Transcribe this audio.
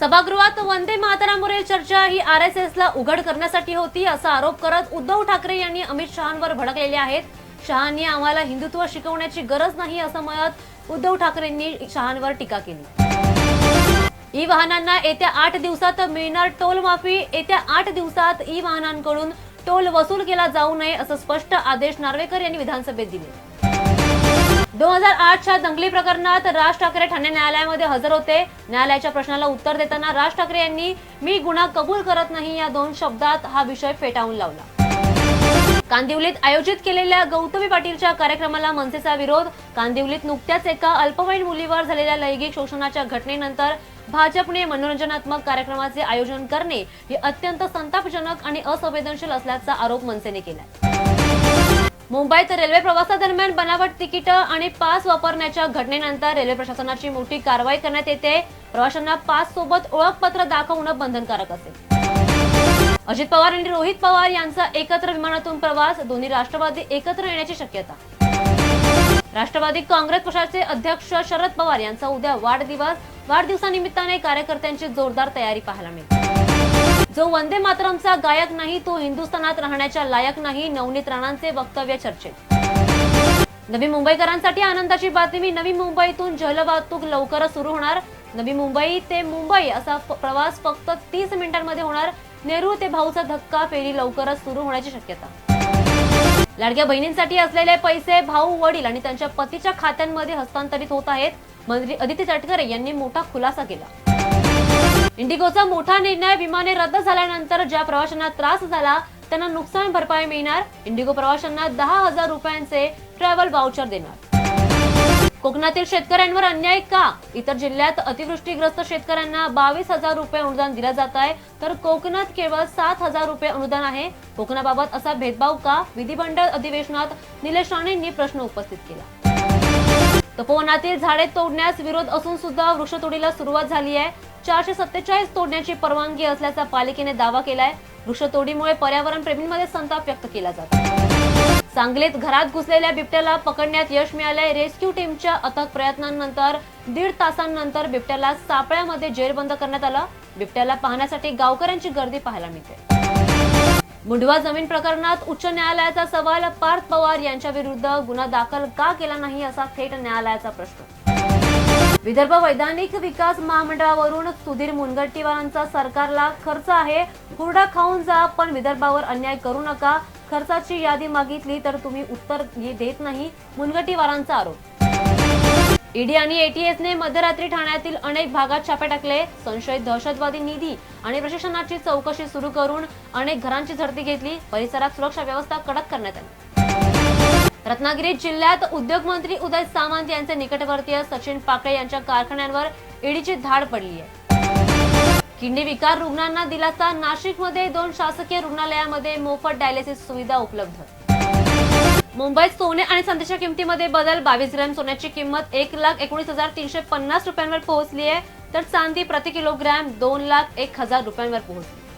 सभागृहात वंदे मातरांवरील चर्चा ही R S S ला उघड करण्यासाठी होती असा आरोप करत उद्धव ठाकरे यांनी अमित शहांवर भडकलेले आहेत. शहांनी आम्हाला हिंदुत्व शिकवण्याची गरज नाही असं म्हणत उद्धव ठाकरेंनी शहांवर टीका केली. ई वाहनांना येत्या आठ दिवसात मिळणार टोल माफी येत्या आठ दिवसात ई वाहनांकडून टोल वसूल केला जाऊ नये असं स्पष्ट आदेश नार्वेकर यांनी विधानसभेत दिले. दोन हजार आठच्या दंगली प्रकरणात राज ठाकरे ठाणे न्यायालयामध्ये हजर होते. न्यायालयाच्या प्रश्नाला उत्तर देताना राज ठाकरे यांनी मी गुन्हा कबूल करत नाही या दोन शब्दात हा विषय फेटाळून लावला. कांदिवलीत आयोजित केलेल्या गौतमी पाटीलच्या कार्यक्रमाला मनसेचा विरोध. कांदिवलीत नुकत्याच एका अल्पवयीन मुलीवर झालेल्या लैंगिक शोषणाच्या घटनेनंतर भाजपने मनोरंजनात्मक कार्यक्रमाचे आयोजन करणे हे अत्यंत संतापजनक आणि असंवेदनशील असल्याचा आरोप मनसेने केलाय. मुंबईत रेल्वे प्रवासादरम्यान बनावट तिकीट आणि पास वापरण्याच्या घटनेनंतर रेल्वे प्रशासनाची मोठी कारवाई करण्यात येते. प्रवाशांना पास सोबत ओळखपत्र दाखवणं बंधनकारक असेल. अजित पवार आणि रोहित पवार यांचा एकत्र विमानातून प्रवास. दोन्ही राष्ट्रवादी एकत्र येण्याची शक्यता. राष्ट्रवादी काँग्रेस पक्षाचे अध्यक्ष शरद पवार यांचा उद्या वाढदिवस. वाढदिवसानिमित्ताने कार्यकर्त्यांची जोरदार तयारी पाहायला मिळते. जो वंदे मातरमचा गायक नाही तो हिंदुस्थानात राहण्याच्या लायक नाही नवनीत राणांचे वक्तव्य चर्चेत. नवी मुंबईकरांसाठी आनंदाची बातमी नवी मुंबईतून जलवाहतूक लवकरच सुरू होणार. नवी मुंबई ते मुंबई असा प्रवास फक्त तीस मिनिटांमध्ये होणार. नेहरू ते भाऊचा धक्का फेरी लवकरच सुरू होण्याची शक्यता. लाडक्या बहिणींसाठी असलेले पैसे भाऊ वडील आणि त्यांच्या पतीच्या खात्यांमध्ये हस्तांतरित होत आहेत. मंत्री अदिती तटकरे यांनी मोठा खुलासा केला. इंडिगोचा मोठा निर्णय विमाने रद्द झाल्यानंतर ज्या प्रवाशांना त्रास झाला त्यांना नुकसान भरपाई मिळणार. इंडिगो प्रवाशांना दहा हजार रुपयांचे ट्रॅव्हल वाउचर देणार. कोकणातील शेतकऱ्यांवर अन्याय का? इतर जिल्ह्यात अतिवृष्टीग्रस्त शेतकऱ्यांना बावीस हजार रुपये अनुदान दिलं जात आहे. तर कोकणात केवळ सात हजार रुपये अनुदान आहे. कोकणाबाबत असा भेदभाव का? विधिमंडळ अधिवेशनात निलेश राणेंनी प्रश्न उपस्थित केला. तपोवनातील झाडे तोडण्यास विरोध असून सुद्धा वृक्षतोडीला सुरुवात झाली आहे. चारशे सत्तेचाळीस तोडण्याची परवानगी असल्याचा पालिकेने दावा केलाय. वृक्षतोडीमुळे पर्यावरण प्रेमींमध्ये संताप व्यक्त केला जातो सांगलीत घरात घुसलेल्या बिबट्याला पकडण्यात यश मिळालंय. रेस्क्यू टीमच्या अथक प्रयत्नांनंतर दीड तासांनंतर बिबट्याला सापळ्यामध्ये जेरबंद करण्यात आलं. बिबट्याला पाहण्यासाठी गावकऱ्यांची गर्दी पाहायला मिळते. मुंडवा जमीन प्रकरणात उच्च न्यायालयाचा सवाल पार्थ पवार यांच्या विरुद्ध गुन्हा दाखल का केला नाही असा थेट न्यायालयाचा प्रश्न. विदर्भ वैधानिक विकास महामंडळावरून सुधीर मुनगंटीवारांचा सरकारला खर्च आहे कुरडा खाऊन जा पण विदर्भावर अन्याय करू नका खर्चाची यादी मागितली तर तुम्ही उत्तर देत नाही मुनगंटीवारांचा आरोप. ईडी आणि एटीएसने मध्यरात्री ठाण्यातील अनेक भागात छापे टाकले. संशयित दहशतवादी निधी आणि प्रशिक्षणाची चौकशी सुरू करून अनेक घरांची झडती घेतली. परिसरात सुरक्षा व्यवस्था कडक करण्यात आली. रत्नागिरी जिल्ह्यात उद्योग मंत्री उदय सामंत यांचे निकटवर्तीय सचिन पाकळे यांच्या कारखान्यांवर ईडीची धाड पडली आहे. किडनी विकार रुग्णांना दिलासा. नाशिकमध्ये दोन शासकीय रुग्णालयामध्ये मोफत डायलिसिस सुविधा उपलब्ध. मुंबईत सोने आणि संध्याच्या किमतीमध्ये बदल. बावीस ग्रॅम सोन्याची किंमत एक लाख एकोणीस हजार तीनशे पन्नास रुपयांवर पोहोचली आहे. तर चांदी प्रति किलोग्रॅम दोन लाख एक हजार रुपयांवर पोहोचली.